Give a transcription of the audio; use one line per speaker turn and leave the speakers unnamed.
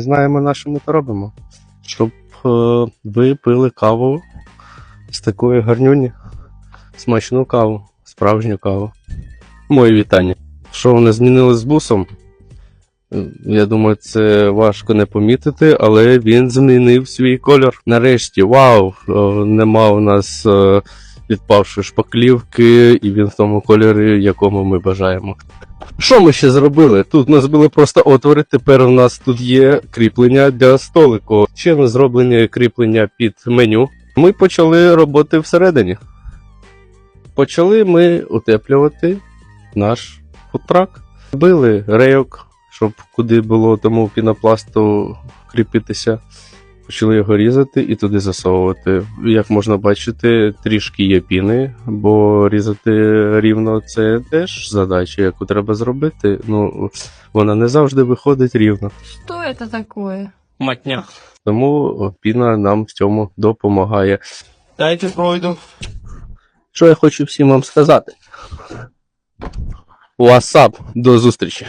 Знаємо, на що ми то робимо. Щоб е, ви пили каву з такої гарнюні. Смачну каву, справжню каву. Мої вітання. Що вони змінили з бусом? Е, Я думаю, це важко не помітити, але він змінив свій кольор. Нарешті, вау! е, Нема у нас відпавшої шпаклівки, і він в тому кольорі, якому ми бажаємо. Що ми ще зробили? Тут у нас були просто отвори, тепер у нас тут є кріплення для столику. Ще не зроблені кріплення під меню. Ми почали роботи всередині. Почали ми утеплювати наш фудтрак. Били рейок, щоб куди було тому пінопласту кріпитися. Почали його різати і туди засовувати. Як можна бачити, трішки є піни, бо різати рівно це теж задача, яку треба зробити. Ну, вона не завжди виходить рівно.
Что это такое?
Матня.
Тому піна нам в цьому допомагає.
Дайте пройду.
Що я хочу всім вам сказати? WhatsApp, до зустрічі!